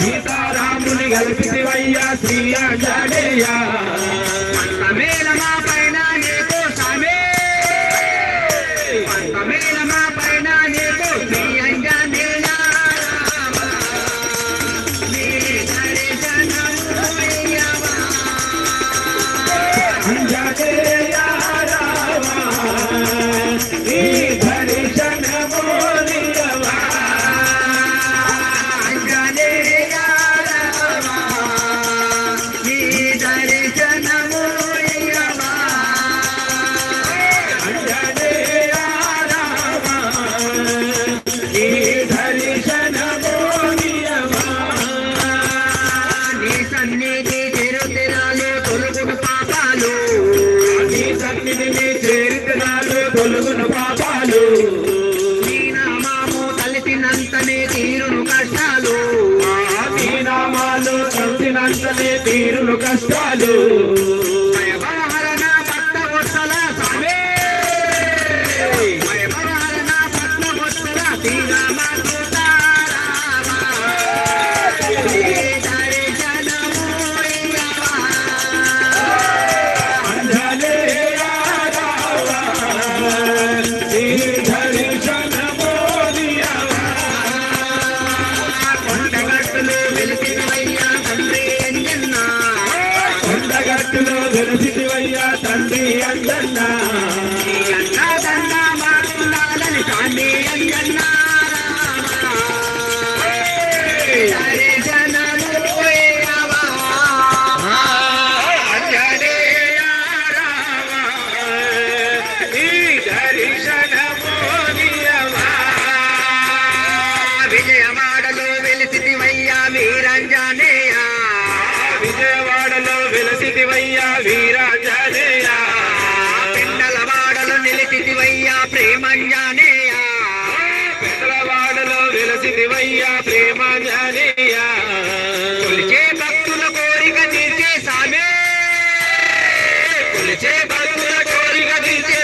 సీతారాముని గల్పితివయ్యా శ్రీ ఆంజనేయ పంతమేల పైన నీకు స్వామి పంతమేల సన్నిధి తిరుతిరాలు తొలుగుడు పాపాలు. నీ సన్నిధిని చేరుతున్నాను తొలుగును పాపాలు. నీ నామాము తలసినంతనే తీరును కష్టాలు. నీ నామాలు చదివినంతనే తీరును కష్టాలు. అంజనేయ రామ ఈ దర్శనము నిలవా. విజయవాడలో వెలిసివయ్యా వీరంజనేయ విజయవాడలో వెలసిదివయ్యా వీరాంజనేయ ప్రేమంజనేయ పెద్దలవాడలో వెలసిదివయ్యా ప్రేమాంజనేయ. కొలిచే భక్తుల కోరిక తీర్చే సామే. కొలిచే భక్తుల కోరిక తీర్చే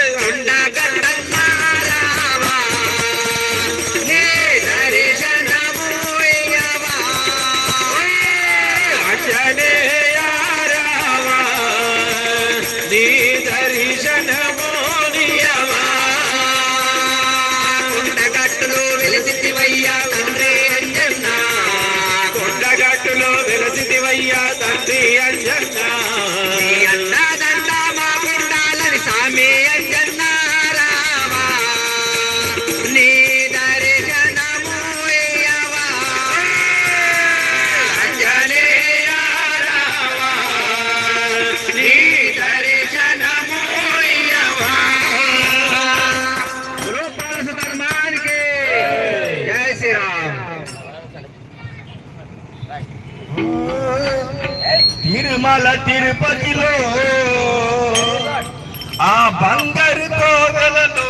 yeah, yeah. తిరుమల తిరుపతిలో ఆ బంగారు కోవలలో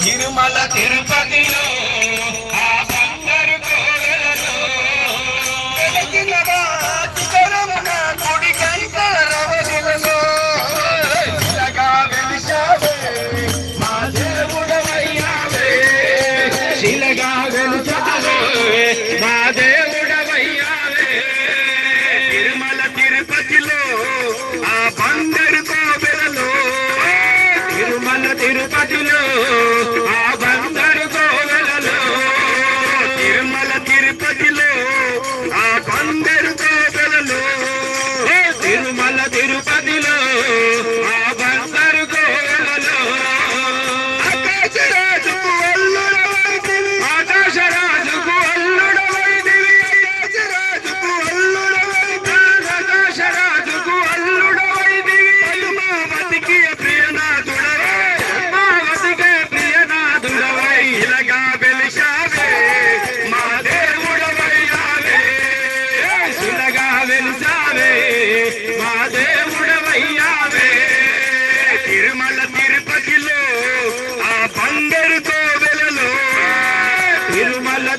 తిరుమల తిరుపతి ఆ బంగారు కోవెలలో తిరుమల తిరుపతిలో ఆ బంగారు కోవెలలో తిరుమల తిరుపతి